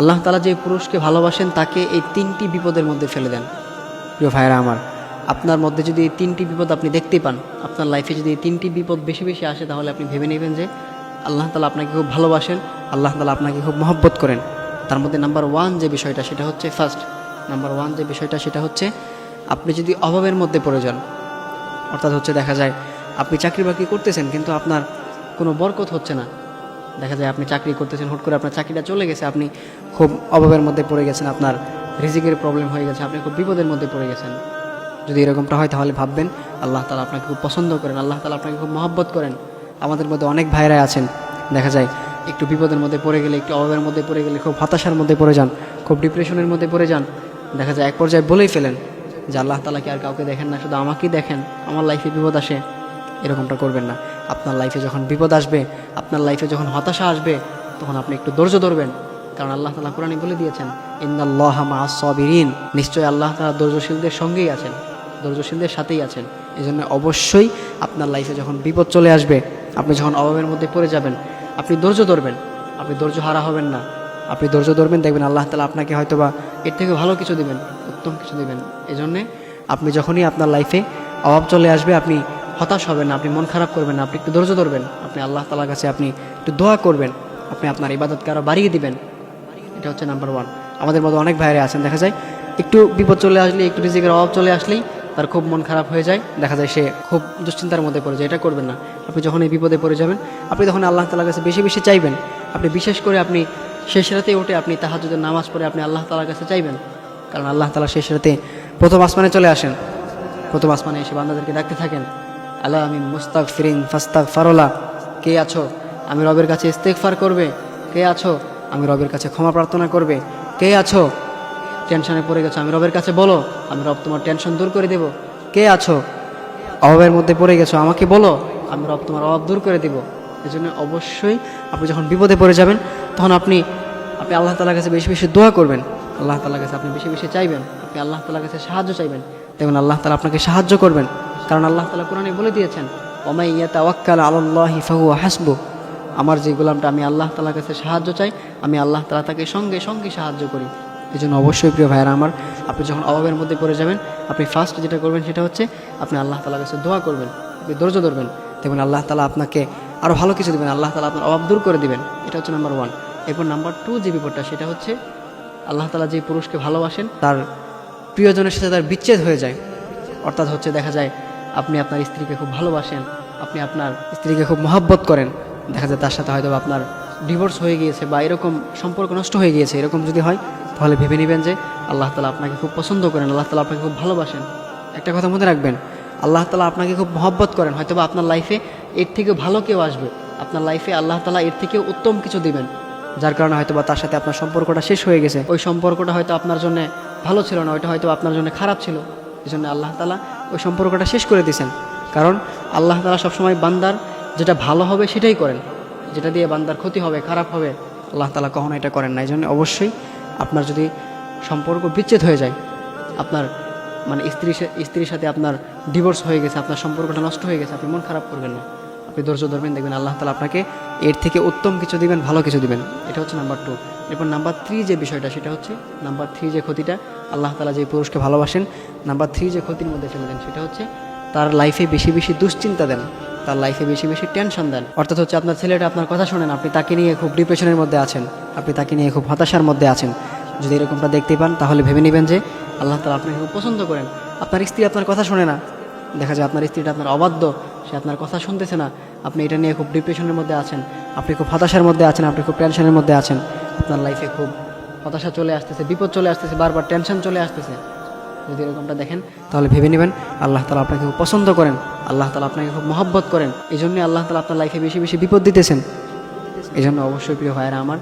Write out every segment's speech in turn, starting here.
আল্লাহ তালা যে পুরুষকে ভালোবাসেন, তাকে এই তিনটি বিপদের মধ্যে ফেলে দেন। প্রিয় ভাইরা আমার, আপনার মধ্যে যদি এই তিনটি বিপদ আপনি দেখতে পান, আপনার লাইফে যদি এই তিনটি বিপদ বেশি বেশি আসে, তাহলে আপনি ভেবে নেবেন যে আল্লাহ তালা আপনাকে খুব ভালোবাসেন, আল্লাহ তালা আপনাকে খুব মহব্বত করেন। তার মধ্যে নাম্বার ওয়ান যে বিষয়টা, সেটা হচ্ছে ফার্স্ট নাম্বার ওয়ান যে বিষয়টা, সেটা হচ্ছে আপনি যদি অভাবের মধ্যে পড়ে যান, অর্থাৎ হচ্ছে দেখা যায় আপনি চাকরি বাকরি করতেছেন, কিন্তু আপনার কোনো বরকত হচ্ছে না। দেখা যায় আপনি চাকরি করতেছেন, হুট করে আপনার চাকরিটা চলে গেছে, আপনি খুব অভাবের মধ্যে পড়ে গেছেন, আপনার রিজিকের প্রবলেম হয়ে গেছে, আপনি খুব বিপদের মধ্যে পড়ে গেছেন। যদি এরকমটা হয় তাহলে ভাববেন, আল্লাহ তালা আপনাকে খুব পছন্দ করেন, আল্লাহ তালা আপনাকে খুব মহব্বত করেন। আমাদের মধ্যে অনেক ভাইরা আছেন, দেখা যায় একটু বিপদের মধ্যে পড়ে গেলে, একটু অভাবের মধ্যে পড়ে গেলে, খুব হতাশার মধ্যে পড়ে যান, খুব ডিপ্রেশনের মধ্যে পড়ে যান, দেখা যায় এক পর্যায়ে বলেই ফেলেন যে, আল্লাহ তালা কি আর কাউকে দেখেন না, শুধু আমাকেই দেখেন, আমার লাইফে বিপদ আসে। এরকমটা করবেন না। আপনার লাইফে যখন বিপদ আসবে, আপনার লাইফে যখন হতাশা আসবে, তখন আপনি একটু ধৈর্য ধরবেন। কারণ আল্লাহ তালা কোরআনে বলে দিয়েছেন ইন্দাল্লাহ মাসবিরিন নিশ্চয়ই আল্লাহ তালা ধৈর্যশীলদের সঙ্গেই আছেন, ধৈর্যশীলদের সাথেই আছেন। এই জন্য অবশ্যই আপনার লাইফে যখন বিপদ চলে আসবে, আপনি যখন অভাবের মধ্যে পড়ে যাবেন, আপনি ধৈর্য ধরবেন। আপনি ধৈর্য হারা হবেন না। আপনি ধৈর্য ধরবেন, দেখবেন আল্লাহ তালা আপনাকে হয়তোবা এর থেকে ভালো কিছু দিবেন, উত্তম কিছু দিবেন। এই জন্যে আপনি যখনই আপনার লাইফে অভাব চলে আসবে, আপনি হতাশ হবেন না, আপনি মন খারাপ করবেন না, আপনি একটু ধৈর্য ধরবেন। আপনি আল্লাহ তালার কাছে আপনি একটু দোয়া করবেন, আপনি আপনার ইবাদতকে আরও বাড়িয়ে দিবেন। এটা হচ্ছে নাম্বার ওয়ান আমাদের মধ্যে অনেক ভাইরে আছেন, দেখা যায় একটু বিপদ চলে আসলে, একটু রিজিকের অভাব চলে আসলেই তার খুব মন খারাপ হয়ে যায়। দেখা যায় সে খুব দুশ্চিন্তার মধ্যে পড়ে যায়, এটা করবেন না। আপনি যখন এই বিপদে পড়ে যাবেন, আপনি তখন আল্লাহ তালার কাছে বেশি বেশি চাইবেন। আপনি বিশেষ করে আপনি শেষ রাতে উঠে আপনি তাহাজুদের নামাজ পড়ে আপনি আল্লাহ তালার কাছে চাইবেন। কারণ আল্লাহ তালা শেষ রাতে প্রথম আসমানে চলে আসেন। প্রথম আসমানে এসে বান্দাদেরকে ডাকতে থাকেন। আল্লাহ আমি মুস্তাক ফিরিন ফাস্তাক ফারোলা কে আছো? আমি রবের কাছে ইস্তেকফার করবে। কে আছো? আমি রবের কাছে ক্ষমা প্রার্থনা করবে। কে আছো? টেনশনে পড়ে গেছো, আমি রবের কাছে বলো। আমি রব তোমার টেনশন দূর করে দেব। কে আছো? অভাবের মধ্যে পড়ে গেছো, আমাকে বলো। আমি রব তোমার অভাব দূর করে দিব। এই জন্য অবশ্যই আপনি যখন বিপদে পড়ে যাবেন, তখন আপনি আপনি আল্লাহ তালার কাছে বেশি বেশি দোয়া করবেন। আল্লাহ তালার কাছে আপনি বেশি বেশি চাইবেন। আপনি আল্লাহ তালার কাছে সাহায্য চাইবেন। দেখবেন আল্লাহ তালা আপনাকে সাহায্য করবেন। কারণ আল্লাহ তালা কোরআনে বলে দিয়েছেন, ওমাই ইয়াতা ওয়াক্কাল আল্লাহি ফাহু হাসবু। আমার যে গোলামটা আমি আল্লাহ তালার কাছে সাহায্য চাই, আমি আল্লাহ তালা তাকে সঙ্গে সঙ্গে সাহায্য করি। এই জন্য অবশ্যই প্রিয় ভাইয়েরা আমার, আপনি যখন অভাবের মধ্যে পড়ে যাবেন, আপনি ফার্স্ট যেটা করবেন সেটা হচ্ছে আপনি আল্লাহ তালার কাছে দোয়া করবেন, আপনি ধৈর্য ধরবেন। দেখবেন আল্লাহ তালা আপনাকে আরও ভালো কিছু দেবেন, আল্লাহ তালা আপনার অভাব দূর করে দিবেন। এটা হচ্ছে নাম্বার ওয়ান এরপর নাম্বার টু যে বিপদটা, সেটা হচ্ছে আল্লাহ তালা যে পুরুষকে ভালোবাসেন, তার প্রিয়জনের সাথে তার বিচ্ছেদ হয়ে যায়। অর্থাৎ হচ্ছে দেখা যায় আপনি আপনার স্ত্রীকে খুব ভালোবাসেন, আপনি আপনার স্ত্রীকে খুব মহাব্বত করেন, দেখা যায় তার সাথে হয়তো আপনার ডিভোর্স হয়ে গিয়েছে বা এরকম সম্পর্ক নষ্ট হয়ে গিয়েছে, এরকম যদি হয়, তাহলে ভেবে নেবেন যে আল্লাহ তালা আপনাকে খুব পছন্দ করেন, আল্লাহ তালা আপনাকে খুব ভালোবাসেন। একটা কথা মনে রাখবেন, আল্লাহ তালা আপনাকে খুব মহব্বত করেন, হয়তো বা আপনার লাইফে এর থেকে ভালো কেউ আসবে, আপনার লাইফে আল্লাহ তালা এর থেকেও উত্তম কিছু দিবেন, যার কারণে হয়তো বা তার সাথে আপনার সম্পর্কটা শেষ হয়ে গেছে। ওই সম্পর্কটা হয়তো আপনার জন্য ভালো ছিল না, ওইটা হয়তো আপনার জন্য খারাপ ছিল। এই জন্য আল্লাহ তালা ওই সম্পর্কটা শেষ করে দিয়েছেন। কারণ আল্লাহ তালা সবসময় বান্দার যেটা ভালো হবে সেটাই করেন। যেটা দিয়ে বান্দার ক্ষতি হবে, খারাপ হবে, আল্লাহ তালা কখনো এটা করেন না। এই জন্য অবশ্যই আপনার যদি সম্পর্ক বিচ্ছেদ হয়ে যায়, আপনার মানে স্ত্রী স্ত্রীর সাথে আপনার ডিভোর্স হয়ে গেছে, আপনার সম্পর্কটা নষ্ট হয়ে গেছে, আপনি মন খারাপ করবেন না। আপনি ধৈর্য ধরবেন, দেখবেন আল্লাহ তালা আপনাকে এর থেকে উত্তম কিছু দিবেন, ভালো কিছু দিবেন। এটা হচ্ছে নাম্বার টু এরপর নাম্বার থ্রি যে বিষয়টা, সেটা হচ্ছে নাম্বার থ্রি যে ক্ষতিটা আল্লাহ তালা যে পুরুষকে ভালোবাসেন, নাম্বার থ্রি যে ক্ষতির মধ্যে ফেলে দেন সেটা হচ্ছে তার লাইফে বেশি বেশি দুশ্চিন্তা দেন, তার লাইফে বেশি বেশি টেনশন দেন। অর্থাৎ হচ্ছে আপনার ছেলেটা আপনার কথা শোনেন, আপনি তাকে নিয়ে খুব ডিপ্রেশনের মধ্যে আছেন, আপনি তাকে নিয়ে খুব হতাশার মধ্যে আছেন। যদি এরকমটা দেখতে পান, তাহলে ভেবে নেবেন যে আল্লাহ তালা আপনাকে খুব পছন্দ করেন। আপনার স্ত্রী আপনার কথা শোনে না। দেখা যায় আপনার স্ত্রীটা আপনার অবাধ্য, সে আপনার কথা শুনতেছে না। আপনি এটা নিয়ে খুব ডিপ্রেশনের মধ্যে আছেন, আপনি খুব হতাশার মধ্যে আছেন, আপনি খুব টেনশনের মধ্যে আছেন। আপনার লাইফে খুব হতাশা চলে আসতেছে, বিপদ চলে আসতেছে, বারবার টেনশন চলে আসতেছে। যদি এরকমটা দেখেন, তাহলে ভেবে নেবেন, আল্লাহ তালা আপনাকে খুব পছন্দ করেন, আল্লাহ তালা আপনাকে খুব মহব্বত করেন। এই জন্যই আল্লাহ তালা আপনার লাইফে বেশি বেশি বিপদ দিতেছেন। এই জন্য অবশ্যই প্রিয় ভাইয়েরা আমার,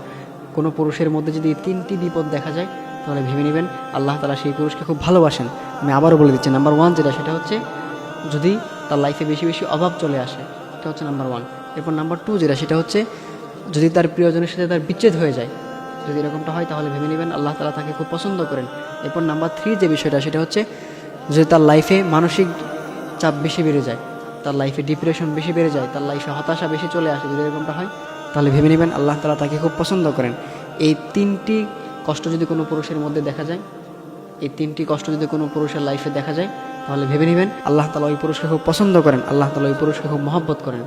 কোনো পুরুষের মধ্যে যদি তিনটি বিপদ দেখা যায়, তাহলে ভেবে নেবেন, আল্লাহ তালা সেই পুরুষকে খুব ভালোবাসেন। আমি আবারও বলে দিচ্ছি নাম্বার ওয়ান যেটা, সেটা হচ্ছে যদি তার লাইফে বেশি বেশি অভাব চলে আসে এটা হচ্ছে নাম্বার ওয়ান এরপর নাম্বার টু যেটা, সেটা হচ্ছে যদি তার প্রিয়জনের সাথে তার বিচ্ছেদ হয়ে যায় যদি এরকমটা হয়, তাহলে ভেবে নেবেন আল্লাহ তালা তাকে খুব পছন্দ করেন। এরপর নাম্বার থ্রি যে বিষয়টা, সেটা হচ্ছে যদি তার লাইফে মানসিক চাপ বেশি বেড়ে যায়, তার লাইফে ডিপ্রেশন বেশি বেড়ে যায়, তার লাইফে হতাশা বেশি চলে আসে, যদি এরকমটা হয়, তাহলে ভেবে নেবেন আল্লাহ তালা তাকে খুব পছন্দ করেন। এই তিনটি কষ্ট যদি কোনো পুরুষের মধ্যে দেখা যায়, এই তিনটি কষ্ট যদি কোনো পুরুষের লাইফে দেখা যায়, তাহলে ভেবে নেবেন আল্লাহ তালা ওই পুরুষকে খুব পছন্দ করেন, আল্লাহ তালা ওই পুরুষকে খুব মহব্বত করেন।